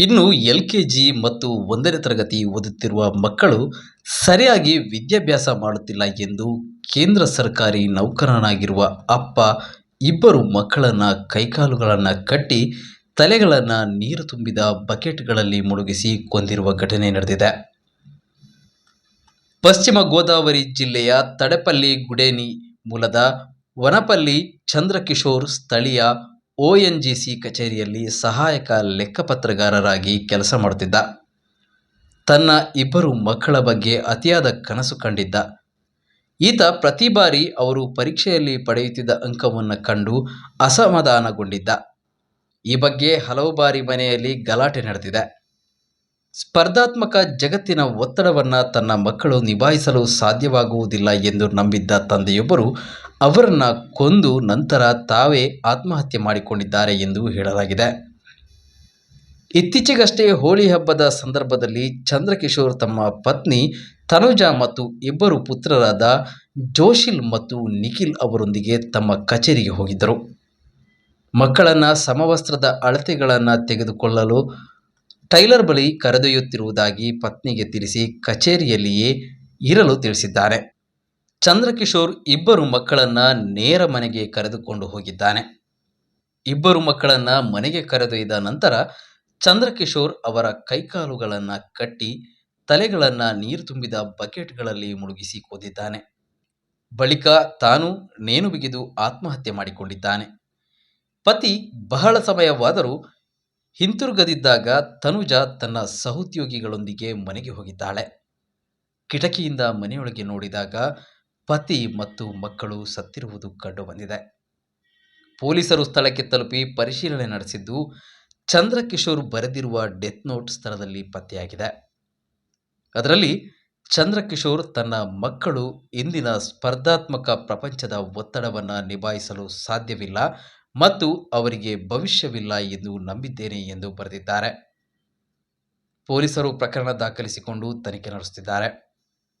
ಇನ್ನು L K G ಮತ್ತು ಒಂದನೇ ತರಗತಿ ಓದುತ್ತಿರುವ ಮಕ್ಕಳು ಸರಿಯಾಗಿ ವಿದ್ಯಾಭ್ಯಾಸ ಮಾಡುತ್ತಿಲ್ಲ ಎಂದು ಕೇಂದ್ರ ಸರ್ಕಾರಿ ನೌಕರನಾಗಿರುವ ಅಪ್ಪ ಇಬ್ಬರು ಮಕ್ಕಳನ್ನು ಕೈಕಾಲುಗಳನ್ನು ಕಟ್ಟಿ ತಲೆಗಳನ್ನು ನೀರು ತುಂಬಿದ ಬಕೆಟ್ಗಳಲ್ಲಿ ಮುಳುಗಿಸಿ ಕೊಂದಿರುವ ಘಟನೆ ನಡೆದಿದೆ. ಪಶ್ಚಿಮ ಗೋದಾವರಿ ಜಿಲ್ಲೆಯ ತಡೆಪಲ್ಲಿ ಗುಡೇನಿ ಮೂಲದ ವನಪಲ್ಲಿ ಚಂದ್ರಕಿಶೋರ್ ಸ್ಥಳೀಯ ಒಎನ್ಜಿಸಿ ಕಚೇರಿಯಲ್ಲಿ ಸಹಾಯಕ ಲೆಕ್ಕಪತ್ರಗಾರರಾಗಿ ಕೆಲಸ ಮಾಡುತ್ತಿದ್ದ. ತನ್ನ ಇಬ್ಬರು ಮಕ್ಕಳ ಬಗ್ಗೆ ಅತಿಯಾದ ಕನಸು ಕಂಡಿದ್ದ. ಈತ ಪ್ರತಿ ಬಾರಿ ಅವರು ಪರೀಕ್ಷೆಯಲ್ಲಿ ಪಡೆಯುತ್ತಿದ್ದ ಅಂಕವನ್ನು ಕಂಡು ಅಸಮಾಧಾನಗೊಂಡಿದ್ದ. ಈ ಬಗ್ಗೆ ಹಲವು ಬಾರಿ ಮನೆಯಲ್ಲಿ ಗಲಾಟೆ ನಡೆದಿದೆ. ಸ್ಪರ್ಧಾತ್ಮಕ ಜಗತ್ತಿನ ಒತ್ತಡವನ್ನು ತನ್ನ ಮಕ್ಕಳು ನಿಭಾಯಿಸಲು ಸಾಧ್ಯವಾಗುವುದಿಲ್ಲ ಎಂದು ನಂಬಿದ್ದ ತಂದೆಯೊಬ್ಬರು ಅವರನ್ನು ಕೊಂದು ನಂತರ ತಾವೇ ಆತ್ಮಹತ್ಯೆ ಮಾಡಿಕೊಂಡಿದ್ದಾರೆ ಎಂದು ಹೇಳಲಾಗಿದೆ. ಇತ್ತೀಚೆಗಷ್ಟೇ ಹೋಳಿ ಹಬ್ಬದ ಸಂದರ್ಭದಲ್ಲಿ ಚಂದ್ರಕಿಶೋರ್ ತಮ್ಮ ಪತ್ನಿ ತನುಜಾ ಮತ್ತು ಇಬ್ಬರು ಪುತ್ರರಾದ ಜೋಶಿಲ್ ಮತ್ತು ನಿಖಿಲ್ ಅವರೊಂದಿಗೆ ತಮ್ಮ ಕಚೇರಿಗೆ ಹೋಗಿದ್ದರು. ಮಕ್ಕಳನ್ನು ಸಮವಸ್ತ್ರದ ಅಳತೆಗಳನ್ನು ತೆಗೆದುಕೊಳ್ಳಲು ಟೈಲರ್ ಬಳಿ ಕರೆದೊಯ್ಯುತ್ತಿರುವುದಾಗಿ ಪತ್ನಿಗೆ ತಿಳಿಸಿ ಕಚೇರಿಯಲ್ಲಿಯೇ ಇರಲು ತಿಳಿಸಿದ್ದಾರೆ. ಚಂದ್ರಕಿಶೋರ್ ಇಬ್ಬರು ಮಕ್ಕಳನ್ನು ನೇರ ಮನೆಗೆ ಕರೆದುಕೊಂಡು ಹೋಗಿದ್ದಾನೆ. ಇಬ್ಬರು ಮಕ್ಕಳನ್ನು ಮನೆಗೆ ಕರೆದೊಯ್ದ ನಂತರ ಚಂದ್ರಕಿಶೋರ್ ಅವರ ಕೈಕಾಲುಗಳನ್ನು ಕಟ್ಟಿ ತಲೆಗಳನ್ನು ನೀರು ತುಂಬಿದ ಬಕೆಟ್ಗಳಲ್ಲಿ ಮುಳುಗಿಸಿ ಕೂದಿದ್ದಾನೆ ಬಳಿಕ ತಾನು ನೇಣು ಬಿಗಿದು ಆತ್ಮಹತ್ಯೆ ಮಾಡಿಕೊಂಡಿದ್ದಾನೆ. ಪತಿ ಬಹಳ ಸಮಯವಾದರೂ ಹಿಂತಿರುಗದಿದ್ದಾಗ ತನುಜ ತನ್ನ ಸಹೋದ್ಯೋಗಿಗಳೊಂದಿಗೆ ಮನೆಗೆ ಹೋಗಿದ್ದಾಳೆ. ಕಿಟಕಿಯಿಂದ ಮನೆಯೊಳಗೆ ನೋಡಿದಾಗ ಪತಿ ಮತ್ತು ಮಕ್ಕಳು ಸತ್ತಿರುವುದು ಕಂಡುಬಂದಿದೆ ಪೊಲೀಸರು ಸ್ಥಳಕ್ಕೆ ತಲುಪಿ ಪರಿಶೀಲನೆ ನಡೆಸಿದ್ದು ಚಂದ್ರಕಿಶೋರ್ ಬರೆದಿರುವ ಡೆತ್ ನೋಟ್ ಸ್ಥಳದಲ್ಲಿ ಪತ್ತೆಯಾಗಿದೆ. ಅದರಲ್ಲಿ ಚಂದ್ರಕಿಶೋರ್ ತನ್ನ ಮಕ್ಕಳು ಇಂದಿನ ಸ್ಪರ್ಧಾತ್ಮಕ ಪ್ರಪಂಚದ ಒತ್ತಡವನ್ನು ನಿಭಾಯಿಸಲು ಸಾಧ್ಯವಿಲ್ಲ ಮತ್ತು ಅವರಿಗೆ ಭವಿಷ್ಯವಿಲ್ಲ ಎಂದು ನಂಬಿದ್ದೇನೆ ಎಂದು ಬರೆದಿದ್ದಾರೆ. ಪೊಲೀಸರು ಪ್ರಕರಣ ದಾಖಲಿಸಿಕೊಂಡು ತನಿಖೆ ನಡೆಸುತ್ತಿದ್ದಾರೆ.